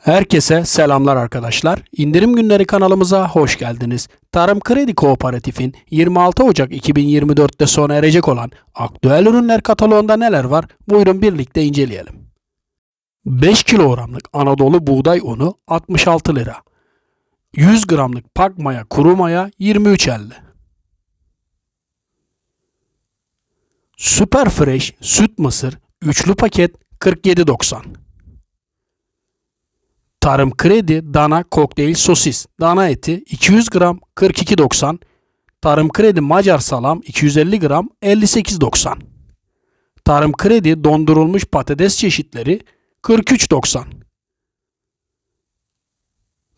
Herkese selamlar arkadaşlar. İndirim günleri kanalımıza hoş geldiniz. Tarım Kredi Kooperatif'in 26 Ocak 2024'te sona erecek olan aktüel ürünler kataloğunda neler var? Buyurun birlikte inceleyelim. 5 kilogramlık Anadolu buğday unu 66 lira. 100 gramlık pak maya kuru maya 23.50. Super Fresh süt mısır üçlü paket 47.90. Tarım Kredi dana kokteyl sosis dana eti 200 gram 42.90. Tarım Kredi Macar salam 250 gram 58.90. Tarım Kredi dondurulmuş patates çeşitleri 43.90.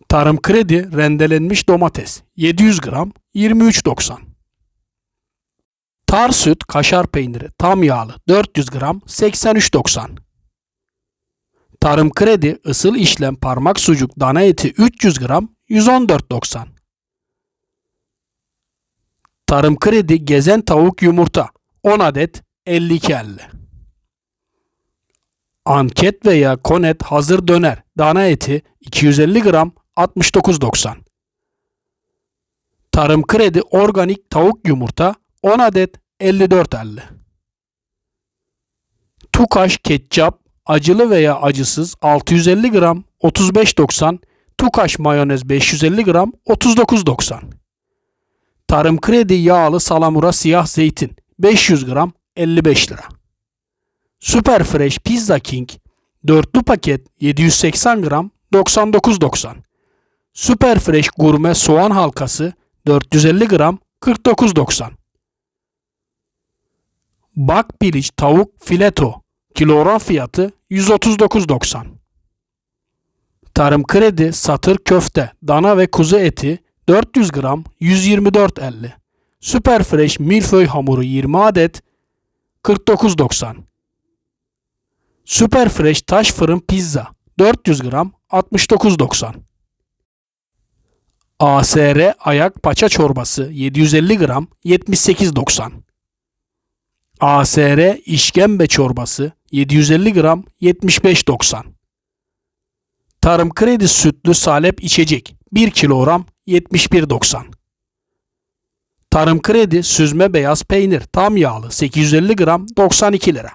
Tarım Kredi rendelenmiş domates 700 gram 23.90. Tar süt kaşar peyniri tam yağlı 400 gram 83.90. Tarım Kredi ısıl işlem parmak sucuk dana eti 300 gram 114.90. Tarım Kredi gezen tavuk yumurta 10 adet 52.50. Anket veya konet hazır döner dana eti 250 gram 69.90. Tarım Kredi organik tavuk yumurta 10 adet 54.50. Tukaş ketçap acılı veya acısız 650 gram 35.90, Tukaş mayonez 550 gram 39.90. Tarım Kredi yağlı salamura siyah zeytin 500 gram 55 lira. Super Fresh Pizza King dörtlü paket 780 gram 99.90. Super Fresh Gurme soğan halkası 450 gram 49.90. Bak piliç tavuk fileto kilogram fiyatı 139.90. Tarım Kredi satır köfte dana ve kuzu eti 400 gram 124.50. Super Fresh milföy hamuru 20 adet 49.90. Super Fresh taş fırın pizza 400 gram 69.90. ASR ayak paça çorbası 750 gram 78.90. ASR işkembe çorbası 750 gram 75.90. Tarım Kredi sütlü salep içecek 1 kilogram 71.90. Tarım Kredi süzme beyaz peynir tam yağlı 850 gram 92 lira.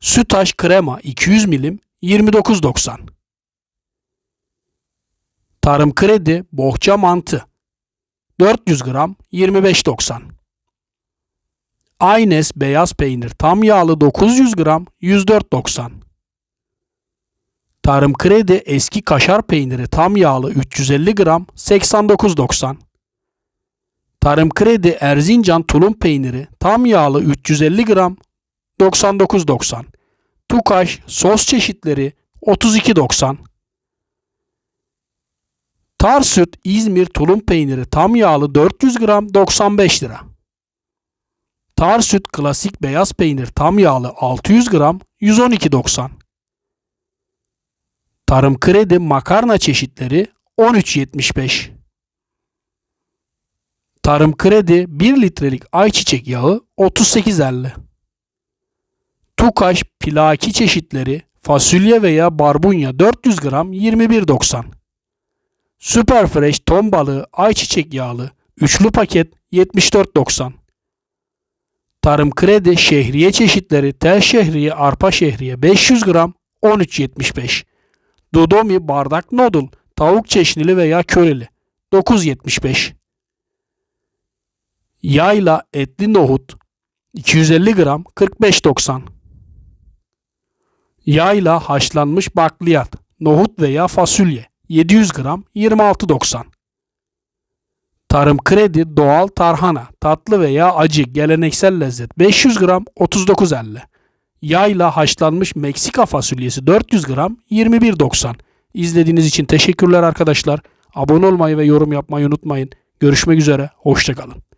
Sütaş krema 200 milim 29.90. Tarım Kredi bohça mantı 400 gram 25.90. Aynes beyaz peynir tam yağlı 900 gram 104.90. Tarım Kredi eski kaşar peyniri tam yağlı 350 gram 89.90. Tarım Kredi Erzincan tulum peyniri tam yağlı 350 gram 99.90. Tukaş sos çeşitleri 32.90. Tar süt İzmir tulum peyniri tam yağlı 400 gram 95 lira. Tar süt klasik beyaz peynir tam yağlı 600 gram 112.90. Tarım Kredi makarna çeşitleri 13.75. Tarım Kredi 1 litrelik ayçiçek yağı 38.50. Tukaş pilaki çeşitleri fasulye veya barbunya 400 gram 21.90. Super Fresh ton balığı ayçiçek yağlı üçlü paket 74.90. Tarım Kredi şehriye çeşitleri tel şehriye arpa şehriye 500 gram 13.75. Dodomi bardak noodle tavuk çeşnili veya köreli 9.75. Yayla etli nohut 250 gram 45.90. Yayla haşlanmış bakliyat nohut veya fasulye 700 gram 26.90. Tarım Kredi doğal tarhana, tatlı veya acı geleneksel lezzet 500 gram 39.50. Yayla haşlanmış Meksika fasulyesi 400 gram 21.90. İzlediğiniz için teşekkürler arkadaşlar. Abone olmayı ve yorum yapmayı unutmayın. Görüşmek üzere, hoşçakalın.